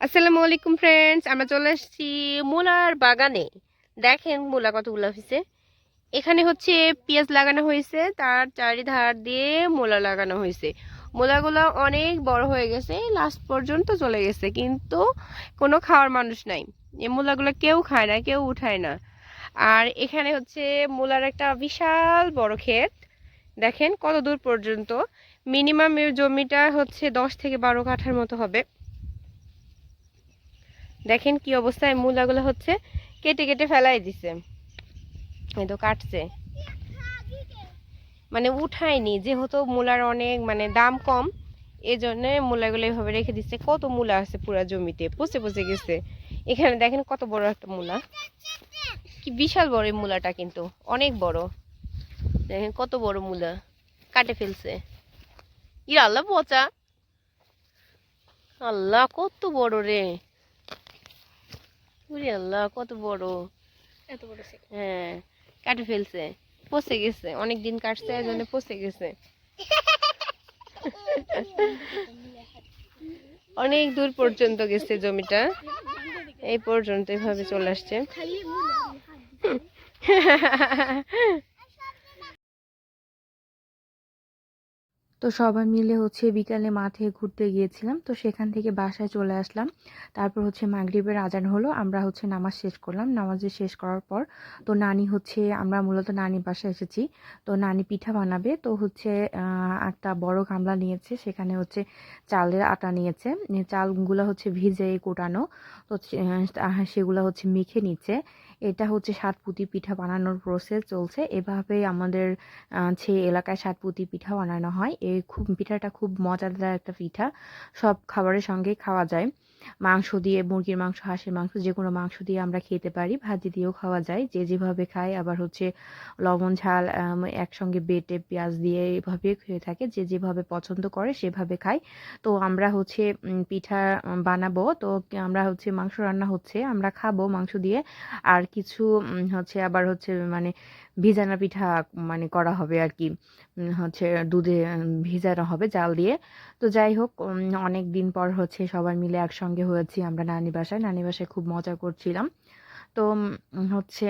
আসসালামু আলাইকুম ফ্রেন্ডস আমরা চলে এসেছি মূলার বাগানে। দেখেন মূলা কতগুলো হয়েছে। এখানে হচ্ছে পেঁয়াজ লাগানো হয়েছে, তার চারিধার দিয়ে মূলা লাগানো হয়েছে। মূলাগুলো অনেক বড় হয়ে গেছে লাস্ট পর্যন্ত চলে গেছে, কিন্তু কোনো খাওয়ার মানুষ নাই। এই মূলাগুলো কেউ খায় না, কেউ উঠায় না। আর এখানে হচ্ছে মূলার একটা বিশাল বড় ক্ষেত। দেখেন কত দূর পর্যন্ত। মিনিমাম জমিটা হচ্ছে দশ থেকে বারো কাঠার মতো হবে। দেখেন কি অবস্থায় মূলাগুলো হচ্ছে, কেটে কেটে ফেলাই দিছে। এই তো কাটছে। মানে উঠায়নি, যেহেতু মূলার অনেক মানে দাম কম এই জন্য মূলাগুলো এভাবে রেখে দিচ্ছে কত মূলা আছে পুরা জমিতে? পচে পচে গেছে। এখানে দেখেন কত বড় একটা মূলা। কি বিশাল বড় এই মূলাটা কিন্তু। অনেক বড়। দেখেন কত বড় মূলা। কাটে ফেলছে। ইরা আল্লাহ পচা। আল্লাহ কত বড় রে। উরে আল্লাহ কত বড়। এত বড় হ্যাঁ কাটে ফেলছে পচে গেছে অনেক দিন কাটছে এই জন্য পচে গেছে। অনেক দূর পর্যন্ত গেছে জমিটা এই পর্যন্ত এভাবে চলে আসছে। তো সবাই মিলে হচ্ছে বিকালে মাঠে ঘুরতে গিয়েছিলাম। তো সেখান থেকে বাসায় চলে আসলাম। তারপর হচ্ছে মাগরিবের আজান হলো, আমরা হচ্ছে নামাজ শেষ করলাম। নামাজ শেষ করার পর তো নানি হচ্ছে, আমরা মূলত নানি বাসায় এসেছি। তো নানি পিঠা বানাবে। তো হচ্ছে একটা বড় গামলা নিয়েছে। সেখানে হচ্ছে চালের আটা নিয়েছে। চালগুলো হচ্ছে ভিজে কোটানো। তো সেগুলো হচ্ছে মেখে নিচ্ছে। এটা হচ্ছে সাতপুতি পিঠা বানানোর প্রসেস চলছে। এভাবে আমাদের সেই এলাকায় সাতপুতি পিঠা বানানো হয়, এই খুব, পিঠাটা খুব মজাদার একটা পিঠা। সব খাবারের সঙ্গে খাওয়া যায়। মাংস দিয়ে, মুরগির মাংস, হাঁসের মাংস, যে কোনো মাংস দিয়ে আমরা খেতে পারি, ভাজি দিয়েও খাওয়া যায়। যে যেভাবে খায়, আবার হচ্ছে লবণ, ঝাল একসঙ্গে বেটে পেঁয়াজ দিয়ে এভাবে খেয়ে থাকে। যে যেভাবে পছন্দ করে, সেভাবে খায়। তো আমরা হচ্ছে পিঠা বানাবো। তো আমরা হচ্ছে, মাংস রান্না হচ্ছে, আমরা খাব মাংস দিয়ে। আর কিছু হচ্ছে, আবার হচ্ছে মানে ভিজানা পিঠা মানে করা হবে আর কি। হচ্ছে দুধে ভিজানো হবে জাল দিয়ে। তো যাই হোক অনেক দিন পর হচ্ছে সবাই মিলে একসঙ্গে হয়েছি আমরা নানি বাসায়। নানি বাসায় খুব মজা করছিলাম। তো হচ্ছে,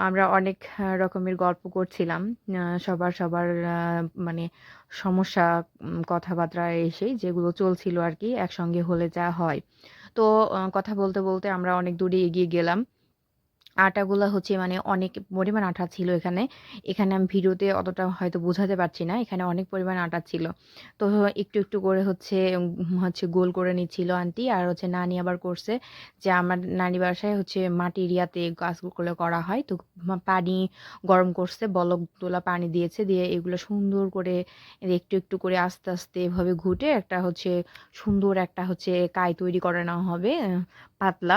আমরা অনেক রকমের গল্প করছিলাম। সবার সবার মানে সমস্যা কথাবার্তা এসে যেগুলো চলছিল আর কি, একসঙ্গে হলে যা হয়। তো কথা বলতে বলতে আমরা অনেক দূরে এগিয়ে গেলাম। আটাগুলা হচ্ছে মানে অনেক পরিমাণ আটা ছিল এখানে। এখানে আমি ভিডিওতে অতটা হয়তো বোঝাতে পারছি না। এখানে অনেক পরিমাণ আটা ছিল। তো একটু একটু করে হচ্ছে হচ্ছে গোল করে নিচ্ছিল আন্টি আর হচ্ছে নানি আবার করছে যে আমার নানি বাসায় হচ্ছে মাটির ইয়াতে গাছগুলো করা হয়। তো পানি গরম করছে, বলক তোলা পানি দিয়েছে, দিয়ে এগুলো সুন্দর করে একটু একটু করে আস্তে আস্তে এভাবে ঘুটে একটা হচ্ছে সুন্দর একটা হচ্ছে কাই তৈরি করে নেওয়া হবে পাতলা।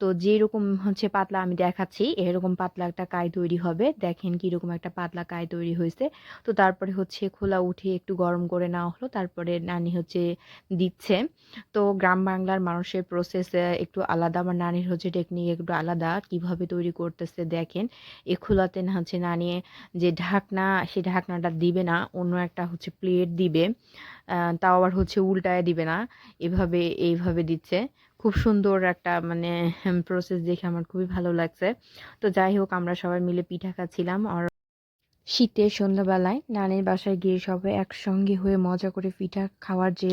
তো যেরকম হচ্ছে পাতলা আমি দেখাচ্ছি, এরকম পাতলা একটা কাই তৈরি হবে। দেখেন কীরকম একটা পাতলা কাই তৈরি হয়েছে। তো তারপরে হচ্ছে খোলা উঠে একটু গরম করে নেওয়া হলো, তারপরে নানি হচ্ছে দিচ্ছে। তো গ্রাম বাংলার মানুষের প্রসেস একটু আলাদা, আমার নানির হচ্ছে টেকনিক একটু আলাদা, কীভাবে তৈরি করতেছে দেখেন। এ খোলাতে না হচ্ছে নানি যে ঢাকনা সেই ঢাকনাটা দিবে না, অন্য একটা হচ্ছে প্লেট দিবে। তাও আবার হচ্ছে উল্টায় দিবে না। এভাবে, এইভাবে দিচ্ছে। খুব সুন্দর একটা মানে প্রসেস দেখে আমার খুবই ভালো লাগছে। তো যাই হোক, আমরা সবাই মিলে পিঠা খাচ্ছিলাম। আর শীতের সন্ধ্যাবেলায় নানির বাসায় গিয়ে সবাই একসঙ্গে হয়ে মজা করে পিঠা খাওয়ার যে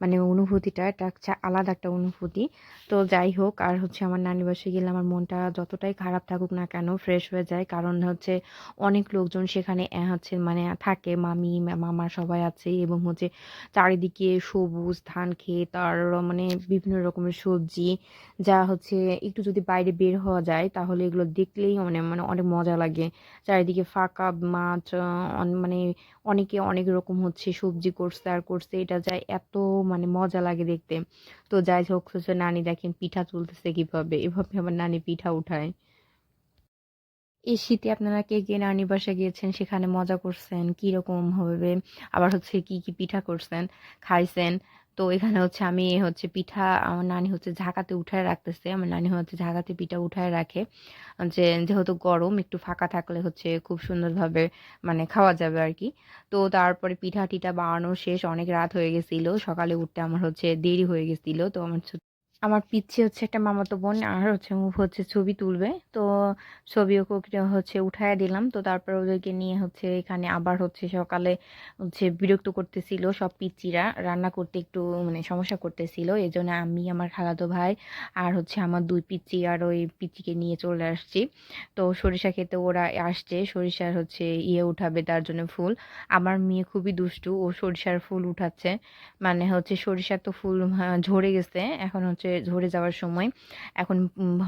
মানে অনুভূতিটা, এটা হচ্ছে আলাদা একটা অনুভূতি। তো যাই হোক, আর হচ্ছে আমার নানির বাসায় গেলে আমার মনটা যতটাই খারাপ থাকুক না কেন ফ্রেশ হয়ে যায়। কারণ হচ্ছে অনেক লোকজন সেখানে হচ্ছে মানে থাকে, মামি মামা সবাই আছে এবং হচ্ছে চারিদিকে সবুজ ধান ক্ষেত আর মানে বিভিন্ন রকমের সবজি। যা হচ্ছে একটু যদি বাইরে বের হওয়া যায়, তাহলে এগুলো দেখলেই মানে মানে অনেক মজা লাগে। চারিদিকে ফাঁকা মাছ মানে অনেকে অনেক রকম হচ্ছে সবজি করছে, আর করছে। এটা যায় এত মানে মজা লাগে দেখতে। তো যাই হোক, হচ্ছে নানি দেখেন পিঠা চলতেছে কীভাবে। এভাবে আমার নানি পিঠা উঠায়। এই শীতে আপনারা কে কে নানি বাসায় গিয়েছেন, সেখানে মজা করছেন কি রকম হবে? আবার হচ্ছে কি কি পিঠা করছেন, খাইছেন? তো এখানে হচ্ছে আমি হচ্ছে পিঠা, আমার নানি হচ্ছে ঝাঁকাতে উঠায় রাখতেছে। আমার নানি হচ্ছে ঝাঁকাতে পিঠা উঠায় রাখে। যে, যেহেতু গরম, একটু ফাঁকা থাকলে হচ্ছে খুব সুন্দরভাবে মানে খাওয়া যাবে আর কি তো তারপরে পিঠা টিঠা বানানো শেষ, অনেক রাত হয়ে গেছিল। সকালে উঠতে আমার হচ্ছে দেরি হয়ে গেছিল। তো আমার আমার পিচ্ছে হচ্ছে একটা মামাতো বোন, আর হচ্ছে হচ্ছে ছবি তুলবে। তো ছবি ওকে হচ্ছে উঠায় দিলাম। তো তারপর ওদেরকে নিয়ে হচ্ছে এখানে আবার হচ্ছে সকালে হচ্ছে বিরক্ত করতেছিল সব পিচ্চিরা, রান্না করতে একটু মানে সমস্যা করতেছিল। এই জন্য আমি, আমার খালাতো ভাই আর হচ্ছে আমার দুই পিচ্চি আর ওই পিচ্চিকে নিয়ে চলে আসছি। তো সরিষা খেতে ওরা আসছে, সরিষার হচ্ছে ইয়ে উঠাবে তার জন্য ফুল। আমার মেয়ে খুবই দুষ্টু, ও সরিষার ফুল উঠাচ্ছে। মানে হচ্ছে সরিষার তো ফুল ঝরে গেছে। এখন হচ্ছে ঝরে যাওয়ার সময়। এখন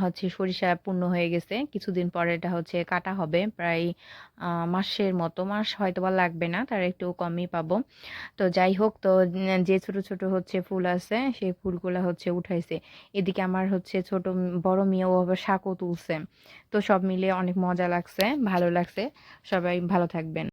হচ্ছে সরিষা পূর্ণ হয়ে গেছে। কিছুদিন পরে এটা হচ্ছে কাটা হবে, প্রায় মাসের মতো। মাস হয়তো বা লাগবে না, তার একটু কমই পাবো। তো যাই হোক, তো যে ছোট ছোট হচ্ছে ফুল আছে, সেই ফুলগুলো হচ্ছে উঠাইছে। এদিকে আমার হচ্ছে ছোট বড় মেয়েও আবার শাকও তুলছে। তো সব মিলে অনেক মজা লাগছে, ভালো লাগছে। সবাই ভালো থাকবেন।